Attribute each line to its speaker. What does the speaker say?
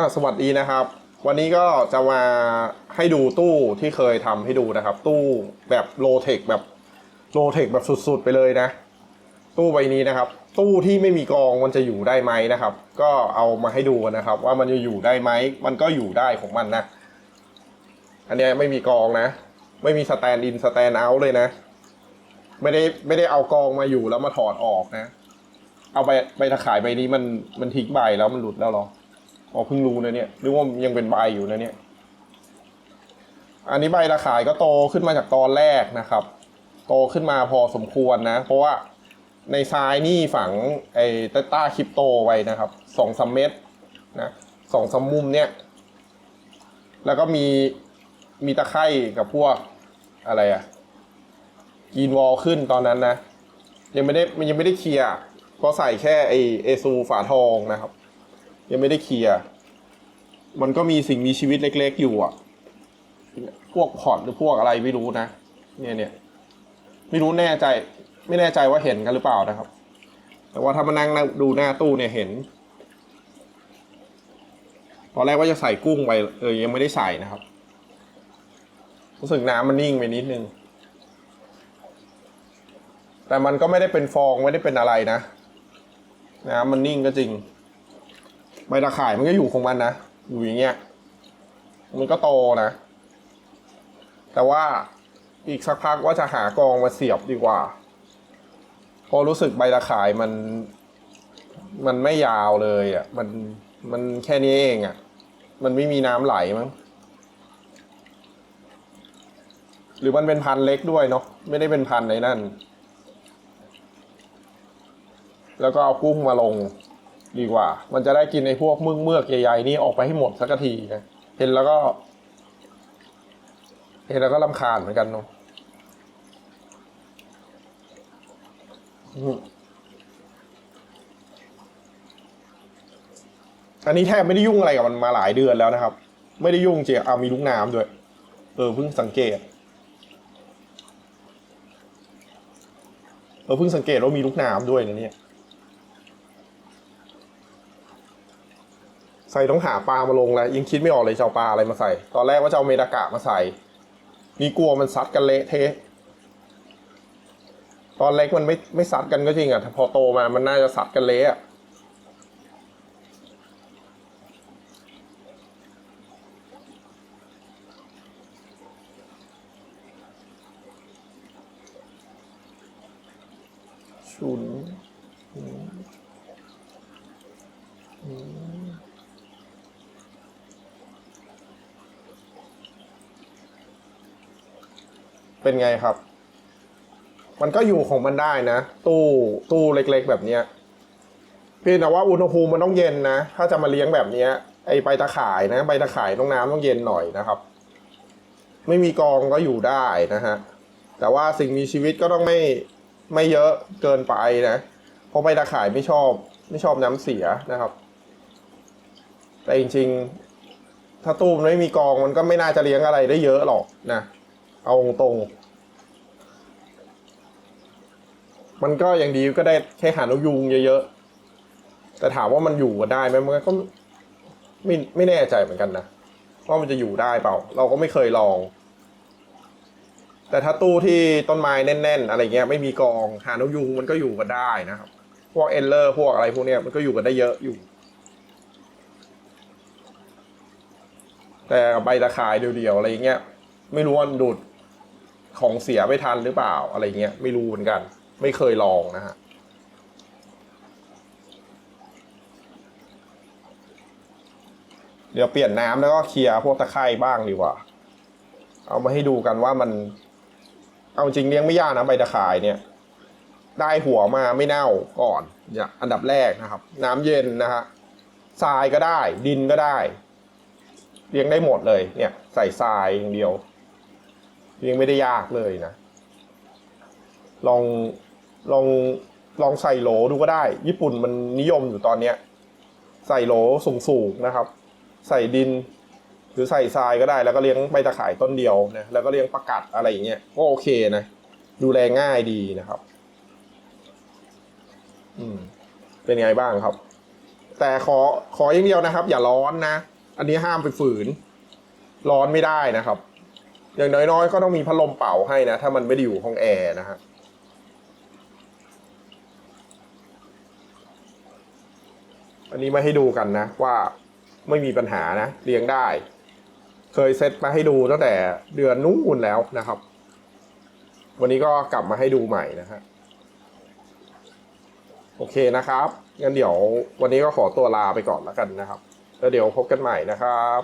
Speaker 1: อ่าสวัสดีนะครับ วันนี้ก็จะมาให้ดูตู้ที่เคยทำให้ดูนะครับ ตู้แบบโลเทคแบบโลเทคแบบสุดๆไปเลยนะ ตู้ใบนี้นะครับ ตู้ที่ไม่มีกองมันจะอยู่ได้ไหมนะครับ ก็เอามาให้ดูนะครับ ว่ามันจะอยู่ได้ไหมมันก็อยู่ได้ของมันนะอันนี้ไม่มีกองนะ ไม่มีสแตนด์อินสแตนด์เอาท์เลยนะ ไม่ได้ไม่ได้เอากองมาอยู่แล้วมาถอดออกนะ เอาไปไปตะขายใบนี้มันมันทิ้งใบแล้วมันหลุดแล้วหรอ อ๋อเพิ่งรู้นะเนี่ยหรือว่ายังเป็นใบอยู่นะเนี่ย อันนี้ใบตะขายก็โตขึ้นมาจากตอนแรกนะครับ โตขึ้นมาพอสมควรนะ เพราะว่าในทรายนี่ฝังไอ้เตต้าคริปโตไว้นะครับสองสามเม็ดนะสองสามมุมเนี่ย แล้วก็มีมีตะไคร่กับพวกอะไรอะกีนวอลขึ้นตอนนั้นนะ ยังไม่ได้มันยังไม่ได้เคลียร์เพราะใส่แค่ไอเอซูฝาทองนะครับ ยังไม่ได้เคลียร์มันก็มีสิ่งมีชีวิตเล็ก ๆ อยู่อะ พวกพอร์ตหรือพวกอะไรไม่รู้นะ เนี่ยเนี่ยไม่รู้แน่ใจ ไม่แน่ใจว่าเห็นกันหรือเปล่านะครับ แต่ว่าถ้ามานั่งดูหน้าตู้เนี่ยเห็น ตอนแรกว่าจะใส่กุ้งไปเออยังไม่ได้ใส่นะครับรู้สึกน้ำมันนิ่งไปนิดนึง แต่มันก็ไม่ได้เป็นฟองไม่ได้เป็นอะไรนะ น้ำมันนิ่งก็จริง ใบตะข่ายมันก็อยู่ของมันนะ อยู่อย่างเงี้ย มันก็โตนะ แต่ว่าอีกสักพักว่าจะหากองมาเสียบดีกว่า พอรู้สึกใบตะข่ายมัน มันไม่ยาวเลยอะ มัน มันแค่นี้เองอะ มันไม่มีน้ำไหลมั้ง หรือมันเป็นพันเล็กด้วยเนาะ ไม่ได้เป็นพันในนั่น แล้วก็เอากุ้งมาลง ดีกว่า มันจะได้กินในพวกมือกเมือกใหญ่ๆนี่ออกไปให้หมดสักทีนะ เห็นแล้วก็ เห็นแล้วก็ลำคาญเหมือนกันเนาะอืมอันนี้แทบไม่ได้ยุ่งอะไรกับมันมาหลายเดือนแล้วนะครับ ไม่ได้ยุ่งจริงเอามีลูกน้ำด้วย เออเพิ่งสังเกต เออเพิ่งสังเกตว่ามีลูกน้ำด้วยนะเนี่ย ใส่ต้องหาปลามาลงแล้วยังคิดไม่ออกเลยจะเอาปลาอะไรมาใส่ ตอนแรกว่าจะเอาเมดากะมาใส่ นี่กลัวมันซัดกันเละเทะตอนเล็กมันไม่ไม่ซัดกันก็จริงอะแต่พอโตมามันน่าจะซัดกันเละอะชุน เป็นไงครับ มันก็อยู่ของมันได้นะ ตู้ตู้เล็กๆแบบเนี้ยเพียงแต่ว่าอุณหภูมิมันต้องเย็นนะ ถ้าจะมาเลี้ยงแบบเนี้ย ไอใบตะข่ายนะใบตะข่ายต้องน้ำต้องเย็นหน่อยนะครับ ไม่มีกองก็อยู่ได้นะฮะ แต่ว่าสิ่งมีชีวิตก็ต้องไม่ไม่เยอะเกินไปนะ เพราะใบตะข่ายไม่ชอบ ไม่ชอบน้ำเสียนะครับ แต่จริง ๆ ถ้าตู้มันไม่มีกองมันก็ไม่น่าจะเลี้ยงอะไรได้เยอะหรอกนะ เอาตรง มันก็อย่างดีก็ได้แค่หานกยุงเยอะๆ แต่ถามว่ามันอยู่กันได้ไหมมันก็ไม่ไม่แน่ใจเหมือนกันนะว่ามันจะอยู่ได้เปล่า เราก็ไม่เคยลอง แต่ถ้าตู้ที่ต้นไม้แน่น ๆ อะไรเงี้ยไม่มีกองหานกยุงมันก็อยู่กันได้นะครับ พวกเอลเลอร์พวกอะไรพวกเนี้ยมันก็อยู่กันได้เยอะอยู่ แต่ใบตะข่ายเดียวๆอะไรเงี้ยไม่รู้ว่าดูด ของเสียไม่ทันหรือเปล่าอะไรเงี้ยไม่รู้เหมือนกัน ไม่เคยลองนะฮะเดี๋ยวเปลี่ยนน้ำแล้วก็เคลียร์พวกตะไคร่บ้างดีกว่า เอามาให้ดูกันว่ามัน เอาจริงเลี้ยงไม่ยากนะใบตะข่ายเนี่ย ได้หัวมาไม่เน่าก่อนอย่างอันดับแรกนะครับ น้ำเย็นนะฮะทรายก็ได้ ดินก็ได้ เลี้ยงได้หมดเลย เนี่ย ใส่ทรายอย่างเดียว เลี้ยงไม่ได้ยากเลยนะ ลองลองลองใส่โหลดูก็ได้ ญี่ปุ่นมันนิยมอยู่ตอนเนี้ย ใส่โหลสูงๆนะครับ ใส่ดิน หรือใส่ทรายก็ได้ แล้วก็เลี้ยงใบตะข่ายต้นเดียวนะแล้วก็เลี้ยงประกัดอะไรอย่างเงี้ยก็โอเคนะ ดูแลง่ายดีนะครับ อืม เป็นไงบ้างครับ แต่ขอขออย่างเดียวนะครับ อย่าร้อนนะ อันนี้ห้ามไปฝืน ร้อนไม่ได้นะครับ อย่างน้อยๆ ก็ต้องมีพัดลมเป่าให้นะ ถ้ามันไม่ได้อยู่ห้องแอร์นะฮะอันนี้มาให้ดูกันนะ ว่าไม่มีปัญหานะเลี้ยงได้ เคยเซตมาให้ดูตั้งแต่เดือนนู้นแล้วนะครับ วันนี้ก็กลับมาให้ดูใหม่นะฮะโอเคนะครับงั้นเดี๋ยววันนี้ก็ขอตัวลาไปก่อนแล้วกันนะครับ แล้วเดี๋ยวพบกันใหม่นะครับ